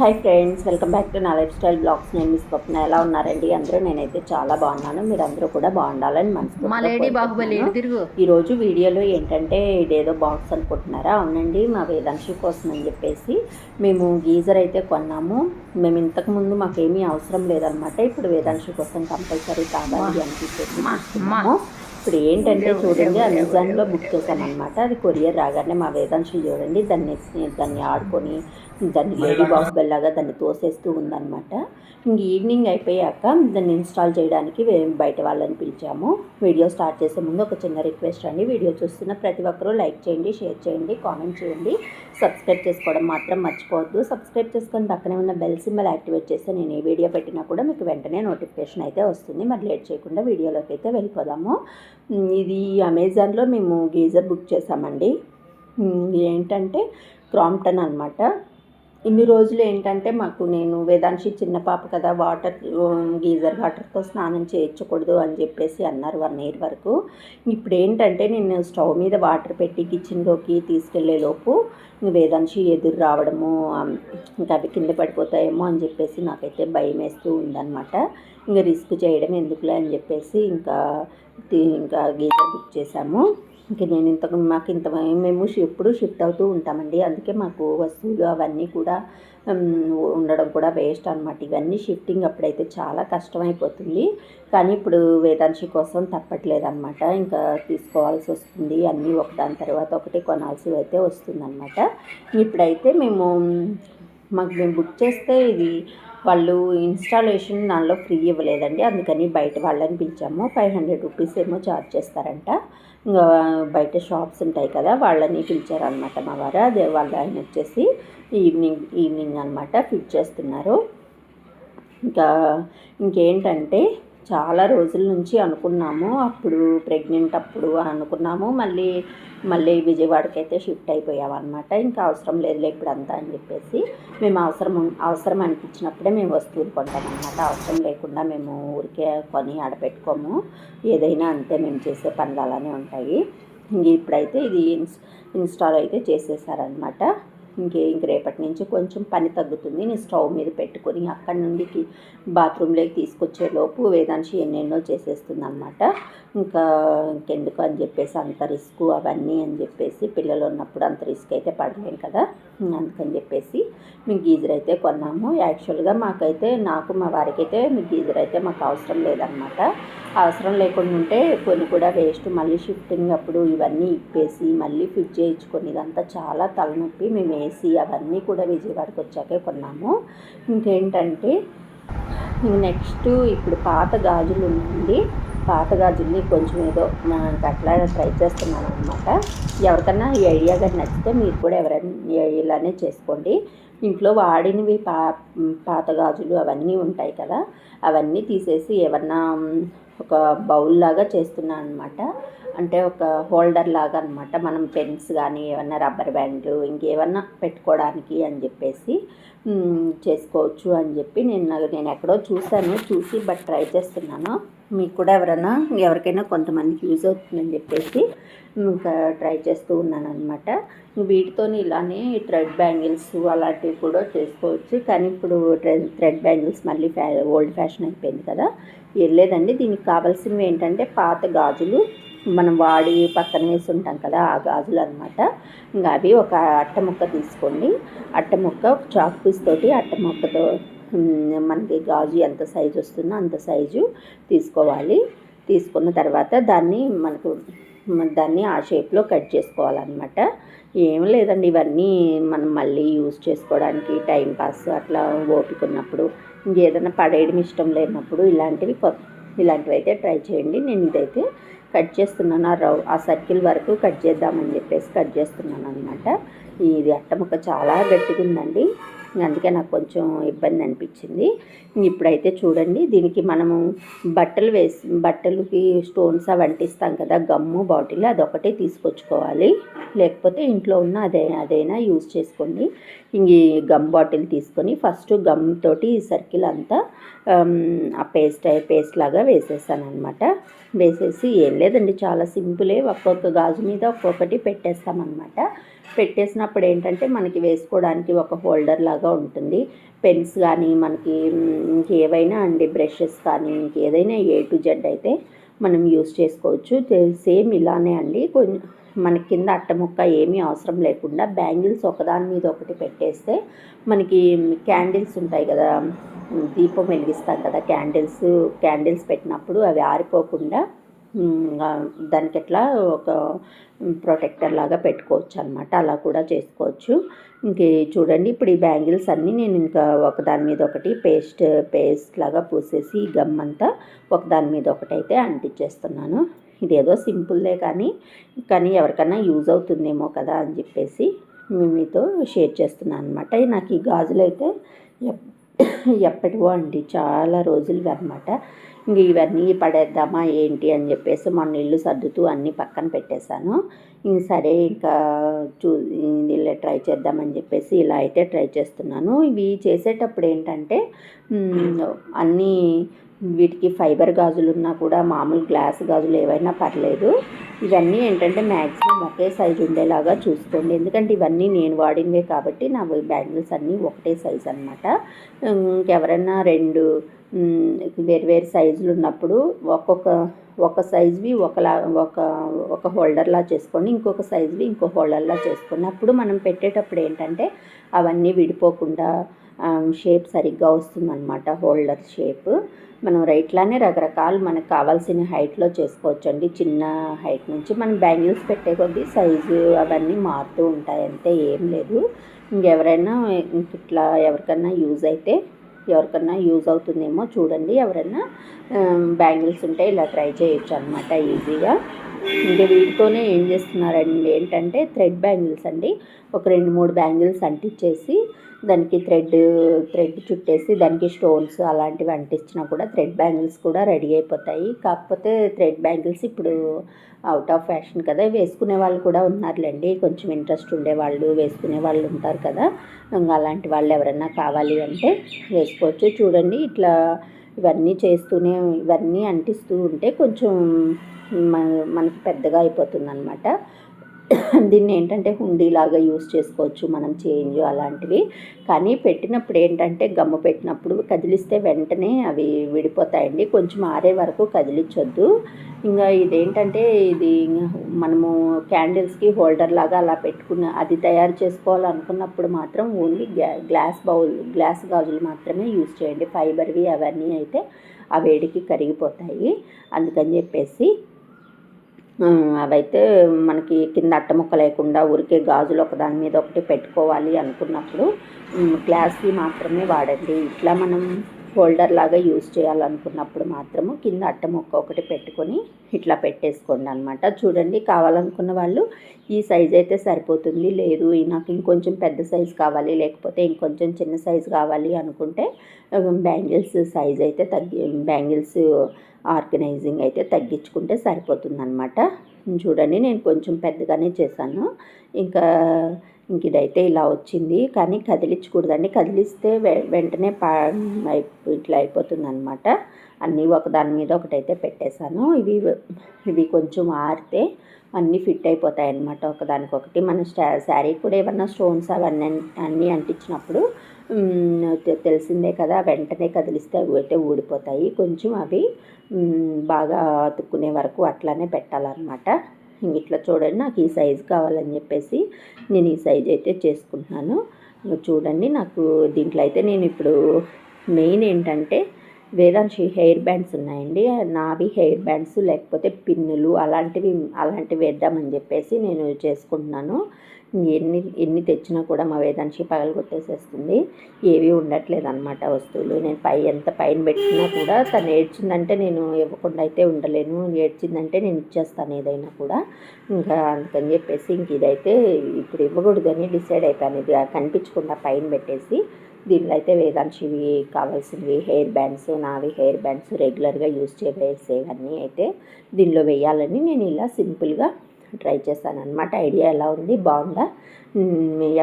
Hi friends welcome back to నా lifestyle blogs. నేను miss Swapna. ఎలా ఉన్నారండి? అందరూ నేనైతే చాలా బాగున్నాను. మీరు అందరూ కూడా బాగుండాలని మా మనసు ఈరోజు వీడియోలో ఏంటంటే ఇదేదో బాక్స్ అనుకుంటున్నారా? అవునండి మా వేదాంశి కోసం అని చెప్పేసి మేము గీజర్ అయితే కొన్నాము. మేము ఇంతకు ముందు మాకేమీ అవసరం లేదనమాట ఇప్పుడు వేదాంశి కోసం కంపల్సరీ కావాలి అనిపించేసి మా. ఇప్పుడు ఏంటంటే చూడండి అమెజాన్లో బుక్ చేశామన్నమాట అది కొరియర్ రాగానే మా వేదాంశి చూడండి దాన్ని దాన్ని ఆడుకొని దాన్ని లేడీ బాక్స్ బెల్లాగా దాన్ని తోసేస్తూ ఉందన్నమాట. ఇంక ఈవినింగ్ అయిపోయాక దాన్ని ఇన్స్టాల్ చేయడానికి బయట వాళ్ళని పిలిచాము. వీడియో స్టార్ట్ చేసే ముందు ఒక చిన్న రిక్వెస్ట్ అండి. వీడియో చూస్తున్న ప్రతి ఒక్కరూ లైక్ చేయండి షేర్ చేయండి కామెంట్ చేయండి. సబ్స్క్రైబ్ చేసుకోవడం మాత్రం మర్చిపోవద్దు. సబ్స్క్రైబ్ చేసుకొని పక్కనే ఉన్న బెల్ సింబల్ యాక్టివేట్ చేస్తే నేను ఏ వీడియో పెట్టినా కూడా మీకు వెంటనే నోటిఫికేషన్ అయితే వస్తుంది. మరి లేట్ చేయకుండా వీడియోలోకి అయితే వెళ్ళిపోదాము. ఇది అమెజాన్లో మేము గీజర్ బుక్ చేసామండి. ఏంటంటే క్రాంప్టన్ అనమాట ఇన్ని రోజులు ఏంటంటే మాకు నేను వేదాంశి చిన్న పాప కదా వాటర్ గీజర్ వాటర్తో స్నానం చేయించకూడదు అని చెప్పేసి అన్నారు వన్ ఇయర్ వరకు. ఇప్పుడు ఏంటంటే నేను స్టవ్ మీద వాటర్ పెట్టి కిచెన్లోకి తీసుకెళ్ళేలోపు ఇంక వేదాంశి ఎదురు రావడము ఇంకా అవి కింద పడిపోతాయేమో అని చెప్పేసి నాకైతే భయం వేస్తూ ఉందన్నమాట. ఇంకా రిస్క్ చేయడం ఎందుకులే అని చెప్పేసి ఇంకా ఇంకా గీజర్ బుక్ చేశాము. ఇంక నేను ఇంతకు మాకు ఇంత మేము ఎప్పుడు షిఫ్ట్ అవుతూ ఉంటామండి. అందుకే మాకు వస్తువులు అవన్నీ కూడా ఉండడం కూడా వేస్ట్ అనమాట ఇవన్నీ షిఫ్టింగ్ అప్పుడైతే చాలా కష్టమైపోతుంది. కానీ ఇప్పుడు వేదాంశి కోసం తప్పట్లేదన్నమాట. ఇంకా తీసుకోవాల్సి వస్తుంది. అన్నీ ఒకదాని తర్వాత ఒకటి కొనాల్సి అయితే వస్తుందన్నమాట. ఇప్పుడైతే మేము మాకు మేము బుక్ చేస్తే ఇది వాళ్ళు ఇన్స్టాలేషన్ దానిలో ఫ్రీ ఇవ్వలేదండి. అందుకని బయట వాళ్ళని పిలిచాము. ఫైవ్ హండ్రెడ్ రూపీస్ ఏమో ఛార్జ్ చేస్తారంట. ఇంకా బయట షాప్స్ ఉంటాయి కదా వాళ్ళని పిలిచారనమాట మా వారు. అదే వాళ్ళ ఆయన వచ్చేసి ఈవినింగ్ ఈవినింగ్ అనమాట ఫిట్ చేస్తున్నారు. ఇంకా ఇంకేంటంటే చాలా రోజుల నుంచి అనుకున్నాము. అప్పుడు ప్రెగ్నెంట్ అప్పుడు అనుకున్నాము. మళ్ళీ మళ్ళీ విజయవాడకి అయితే షిఫ్ట్ అయిపోయామన్నమాట. ఇంకా అవసరం లేదులే ఇప్పుడు అంతా అని చెప్పేసి మేము అవసరం అవసరం అనిపించినప్పుడే మేము వస్తువులు కొంటామన్నమాట. అవసరం లేకుండా మేము ఊరికే కొని ఆడపెట్టుకోము. ఏదైనా అంతే మేము చేసే పనులు అలానే ఉంటాయి. ఇంక ఇప్పుడైతే ఇది ఇన్స్ ఇన్స్టాల్ అయితే చేసేసారనమాట ఇంకే ఇంక రేపటి నుంచి కొంచెం పని తగ్గుతుంది. నేను స్టవ్ మీద పెట్టుకొని అక్కడి నుండి బాత్రూంలోకి తీసుకొచ్చే లోపు వేదాంశి ఎన్నెన్నో చేసేస్తుంది అనమాట ఇంకా ఇంకెందుకు అని చెప్పేసి అంత రిస్క్ అవన్నీ అని చెప్పేసి పిల్లలు ఉన్నప్పుడు అంత రిస్క్ అయితే పడలేం కదా. అందుకని చెప్పేసి మేము గీజర్ అయితే కొన్నాము. యాక్చువల్గా మాకైతే నాకు మా వారికి అయితే మీ గీజర్ అయితే మాకు అవసరం లేదనమాట అవసరం లేకుండా ఉంటే కొన్ని కూడా వేస్ట్. మళ్ళీ షిఫ్టింగ్ అప్పుడు ఇవన్నీ ఇప్పేసి మళ్ళీ ఫిట్ చేయించుకొని ఇదంతా చాలా తలనొప్పి. మేము ఏసీ అవన్నీ కూడా విజయవాడకి వచ్చాకే కొన్నాము. ఇంకేంటంటే నెక్స్ట్ ఇప్పుడు పాత గాజులు ఉందండి పాత గాజుల్ని కొంచెం ఏదో అట్లా ట్రై చేస్తున్నాను అనమాట ఎవరికన్నా ఈ ఐడియా కానీ నచ్చితే మీరు కూడా ఎవరైనా ఇలానే చేసుకోండి. ఇంట్లో వాడినవి పా పాత గాజులు అవన్నీ ఉంటాయి కదా అవన్నీ తీసేసి ఏమన్నా ఒక బౌల్ లాగా చేస్తున్నాను అనమాట అంటే ఒక హోల్డర్ లాగా అనమాట మనం పెన్స్ కానీ ఏమన్నా రబ్బర్ బ్యాండ్లు ఇంకేమన్నా పెట్టుకోవడానికి అని చెప్పేసి చేసుకోవచ్చు అని చెప్పి నేను నేను ఎక్కడో చూశాను. చూసి బట్ ట్రై చేస్తున్నాను. మీకు కూడా ఎవరైనా ఎవరికైనా కొంతమందికి యూజ్ అవుతుందని చెప్పేసి ఇంకా ట్రై చేస్తూ ఉన్నాను అనమాట వీటితో ఇలానే థ్రెడ్ బ్యాంగిల్స్ అలాంటివి కూడా చేసుకోవచ్చు. కానీ ఇప్పుడు థ్రెడ్ థ్రెడ్ బ్యాంగిల్స్ మళ్ళీ ఫ్యా ఓల్డ్ ఫ్యాషన్ అయిపోయింది కదా. ఏం లేదండి. దీనికి కావాల్సినవి ఏంటంటే పాత గాజులు మనం వాడి పక్కన వేసి ఉంటాం కదా ఆ గాజులు అనమాట ఇంకా అవి ఒక అట్ట ముక్క తీసుకోండి. అట్ట ముక్క ఒక చాక్ పీస్ తోటి అట్ట ముక్కతో మనకి గాజు ఎంత సైజు వస్తుందో అంత సైజు తీసుకోవాలి. తీసుకున్న తర్వాత దాన్ని మనకు దాన్ని ఆ షేప్లో కట్ చేసుకోవాలన్నమాట. ఏం లేదండి ఇవన్నీ మనం మళ్ళీ యూజ్ చేసుకోవడానికి టైం పాస్ అట్లా ఓపిక ఉన్నప్పుడు ఇంకేదైనా పడేయడం ఇష్టం లేనప్పుడు ఇలాంటివి కొ- ఇలాంటివి అయితే ట్రై చేయండి. నేను ఇదైతే కట్ చేస్తున్నాను ఆ రౌ ఆ సర్కిల్ వరకు కట్ చేద్దామని చెప్పేసి కట్ చేస్తున్నాను అనమాట ఇది అట్టముక్క చాలా గట్టిగా ఉందండి అందుకే నాకు కొంచెం ఇబ్బంది అనిపించింది. ఇప్పుడైతే చూడండి దీనికి మనము బట్టలు వేసి బట్టలకి స్టోన్స్ అవి అంటిస్తాం కదా గమ్ము బాటిల్ అదొకటే తీసుకొచ్చుకోవాలి. లేకపోతే ఇంట్లో ఉన్న అదే అదైనా యూజ్ చేసుకోండి. ఇంక ఈ గమ్ బాటిల్ తీసుకొని ఫస్ట్ గమ్ తోటి ఈ సర్కిల్ అంతా ఆ పేస్ట్ పేస్ట్ లాగా వేసేసాను అనమాట వేసేసి ఏం లేదండి చాలా సింపులే ఒక్కొక్క గాజు మీద ఒక్కొక్కటి పెట్టేస్తామన్నమాట. పెట్టేసినప్పుడు ఏంటంటే మనకి వేసుకోవడానికి ఒక హోల్డర్ లాగా ఉంటుంది. పెన్స్ కానీ మనకి ఇంకేవైనా అండి బ్రషెస్ కానీ ఇంకేదైనా ఏ టు జెడ్ అయితే మనం యూస్ చేసుకోవచ్చు. సేమ్ ఇలానే అండి. కొంచెం మనకి కింద అట్టముక్క ఏమీ అవసరం లేకుండా బ్యాంగిల్స్ ఒకదాని మీద ఒకటి పెట్టేస్తే మనకి క్యాండిల్స్ ఉంటాయి కదా. దీపం వెలిగిస్తాం కదా క్యాండిల్స్ క్యాండిల్స్ పెట్టినప్పుడు అవి ఆరిపోకుండా దానికి ఎట్లా ఒక ప్రొటెక్టర్ లాగా పెట్టుకోవచ్చు అనమాట అలా కూడా చేసుకోవచ్చు. ఇంక చూడండి ఇప్పుడు ఈ బ్యాంగిల్స్ అన్నీ నేను ఇంకా ఒకదాని మీద ఒకటి పేస్ట్ పేస్ట్ లాగా పూసేసి ఈ గమ్ అంతా ఒకదాని మీద ఒకటి అయితే అంటించేస్తున్నాను ఇదేదో సింపుల్దే కానీ కానీ ఎవరికైనా యూజ్ అవుతుందేమో కదా అని చెప్పేసి మీతో షేర్ చేస్తున్నాను అనమాట నాకు ఈ గాజులు అయితే ఎప్పటివో అండి చాలా రోజులు అనమాట ఇంక ఇవన్నీ పడేద్దామా ఏంటి అని చెప్పేసి మొన్న ఇల్లు సర్దుతూ అన్నీ పక్కన పెట్టేశాను. ఇంక సరే ఇంకా చూ ఇలా ట్రై చేద్దామని చెప్పేసి ఇలా అయితే ట్రై చేస్తున్నాను. ఇవి చేసేటప్పుడు ఏంటంటే అన్నీ వీటికి ఫైబర్ గాజులు ఉన్నా కూడా మామూలు గ్లాస్ గాజులు ఏవైనా పర్లేదు. ఇవన్నీ ఏంటంటే మ్యాక్సిమం ఒకే సైజు ఉండేలాగా చూసుకోండి. ఎందుకంటే ఇవన్నీ నేను వాడినవే కాబట్టి నా బ్యాంగిల్స్ అన్నీ ఒకటే సైజ్ అనమాట ఇంకెవరైనా రెండు వేరు వేరు సైజులు ఉన్నప్పుడు ఒక్కొక్క ఒక సైజువి ఒకలా ఒక ఒక హోల్డర్లా చేసుకోండి ఇంకొక సైజువి ఇంకో హోల్డర్లా చేసుకోండి అప్పుడు మనం పెట్టేటప్పుడు ఏంటంటే అవన్నీ విడిపోకుండా షేప్ సరిగ్గా వస్తుందన్నమాట హోల్డర్ షేప్. మనం రైట్లానే రకరకాలు మనకు కావాల్సిన హైట్లో చేసుకోవచ్చండి. చిన్న హైట్ నుంచి మనం బ్యాంగిల్స్ పెట్టే కొద్దీ సైజు అవన్నీ మారుతూ ఉంటాయి అంతే ఏం లేదు. ఇంకెవరైనా ఇట్లా ఎవరికైనా యూజ్ అయితే ఎవరికన్నా యూజ్ అవుతుందేమో చూడండి. ఎవరైనా బ్యాంగిల్స్ ఉంటే ఇలా ట్రై చేయొచ్చు అనమాట ఈజీగా. ఇంకా వీటితోనే ఏం చేస్తున్నారండి ఏంటంటే థ్రెడ్ బ్యాంగిల్స్ అండి. ఒక రెండు మూడు బ్యాంగిల్స్ అంటించేసి దానికి థ్రెడ్ థ్రెడ్ చుట్టేసి దానికి స్టోన్స్ అలాంటివి అంటించినా కూడా థ్రెడ్ బ్యాంగిల్స్ కూడా రెడీ అయిపోతాయి. కాకపోతే థ్రెడ్ బ్యాంగిల్స్ ఇప్పుడు అవుట్ ఆఫ్ ఫ్యాషన్ కదా. వేసుకునే వాళ్ళు కూడా ఉన్నారులేండి. కొంచెం ఇంట్రెస్ట్ ఉండే వాళ్ళు వేసుకునే వాళ్ళు ఉంటారు కదా. ఇంకా అలాంటి వాళ్ళు ఎవరైనా కావాలి అంటే వేసుకోవచ్చు. చూడండి ఇట్లా ఇవన్నీ చేస్తూనే ఇవన్నీ అంటిస్తూ ఉంటే కొంచెం మన మనకి పెద్దగా అయిపోతుంది అనమాట దీన్ని ఏంటంటే హుండీలాగా యూస్ చేసుకోవచ్చు మనం చేంజ్ అలాంటివి. కానీ పెట్టినప్పుడు ఏంటంటే గమ్ము పెట్టినప్పుడు కదిలిస్తే వెంటనే అవి విడిపోతాయండి. కొంచెం ఆరే వరకు కదిలించొద్దు. ఇంకా ఇదేంటంటే ఇది మనము క్యాండిల్స్కి హోల్డర్ లాగా అలా పెట్టుకున్న అది తయారు చేసుకోవాలనుకున్నప్పుడు మాత్రం ఓన్లీ గ్లాస్ బౌల్ గ్లాస్ గాజులు మాత్రమే యూస్ చేయండి. ఫైబర్వి అవన్నీ అయితే ఆ వేడికి కరిగిపోతాయి. అందుకని చెప్పేసి అవైతే మనకి కింద అట్ట ముక్క లేకుండా ఊరికే గాజులు ఒకదాని మీద ఒకటి పెట్టుకోవాలి అనుకున్నప్పుడు ఉమ్, గ్లాస్వి మాత్రమే వాడండి. ఇట్లా మనం హోల్డర్ లాగా యూజ్ చేయాలనుకున్నప్పుడు మాత్రము కింద అట్ట ముక్క ఒకటి పెట్టుకొని ఇట్లా పెట్టేసుకోండి అనమాట చూడండి కావాలనుకున్న వాళ్ళు ఈ సైజ్ అయితే సరిపోతుంది లేదు నాకు ఇంకొంచెం పెద్ద సైజ్ కావాలి లేకపోతే ఇంకొంచెం చిన్న సైజ్ కావాలి అనుకుంటే బ్యాంగిల్స్ సైజ్ అయితే తగ్గి బ్యాంగిల్స్ ఆర్గనైజింగ్ అయితే తగ్గించుకుంటే సరిపోతుంది అనమాట చూడండి నేను కొంచెం పెద్దగానే చేశాను. ఇంకా ఇంక ఇదైతే ఇలా వచ్చింది. కానీ కదిలించకూడదండి. కదిలిస్తే వె- వెంటనే పా ఇట్లా అయిపోతుంది అనమాట అన్నీ ఒకదాని మీద ఒకటైతే పెట్టేశాను. ఇవి ఇవి కొంచెం ఆరితే అన్నీ ఫిట్ అయిపోతాయి అనమాట ఒకదానికొకటి. మన స్టా శారీ కూడా ఏమన్నా స్టోన్స్ అవన్నీ అన్నీ అంటించినప్పుడు తెలిసిందే కదా వెంటనే కదిలిస్తే అవి అయితే ఊడిపోతాయి. కొంచెం అవి బాగా అతుక్కునే వరకు అట్లానే పెట్టాలన్నమాట. ఇట్లా చూడండి నాకు ఈ సైజు కావాలని చెప్పేసి నేను ఈ సైజు అయితే చేసుకుంటున్నాను. చూడండి నాకు దీంట్లో అయితే నేను ఇప్పుడు మెయిన్ ఏంటంటే వేదాంశి హెయిర్ బ్యాండ్స్ ఉన్నాయండి. నావి హెయిర్ బ్యాండ్స్ లేకపోతే పిన్నులు అలాంటివి అలాంటివి వేద్దామని చెప్పేసి నేను చేసుకుంటున్నాను. ఎన్ని ఎన్ని తెచ్చినా కూడా మా వేదాంశి పగలగొట్టేసేస్తుంది. ఏవి ఉండట్లేదు అనమాట వస్తువులు. నేను పై ఎంత పైన పెట్టినా కూడా తను ఏడ్చిందంటే నేను ఇవ్వకుండా అయితే ఉండలేను. ఏడ్చిందంటే నేను ఇచ్చేస్తాను ఏదైనా కూడా. ఇంకా అందుకని చెప్పేసి ఇంక ఇదైతే ఇప్పుడు ఇవ్వకూడదని డిసైడ్ అయిపోయాను ఇది కనిపించకుండా పైన పెట్టేసి దీనిలో అయితే వేదాంశివి కావాల్సినవి హెయిర్ బ్యాండ్స్ నావి హెయిర్ బ్యాండ్స్ రెగ్యులర్గా యూజ్ చేసేవన్నీ అయితే దీనిలో వేయాలని నేను ఇలా సింపుల్గా ట్రై చేశాను అనమాట ఐడియా ఎలా ఉంది? బాగుందా?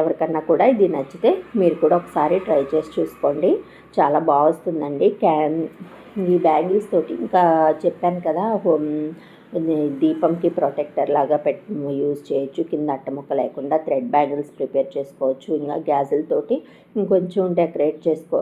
ఎవరికన్నా కూడా ఇది నచ్చితే మీరు కూడా ఒకసారి ట్రై చేసి చూసుకోండి. చాలా బాగా వస్తుందండి. క్యాన్ ఈ బ్యాంగిల్స్ తోటి ఇంకా చెప్పాను కదా దీపంకి ప్రొటెక్టర్ లాగా పెట్ యూజ్ చేయొచ్చు. కింద అట్ట ముక్క లేకుండా థ్రెడ్ బ్యాంగిల్స్ ప్రిపేర్ చేసుకోవచ్చు. ఇంకా గ్యాజులతోటి ఇంకొంచెం డెకరేట్ చేసుకో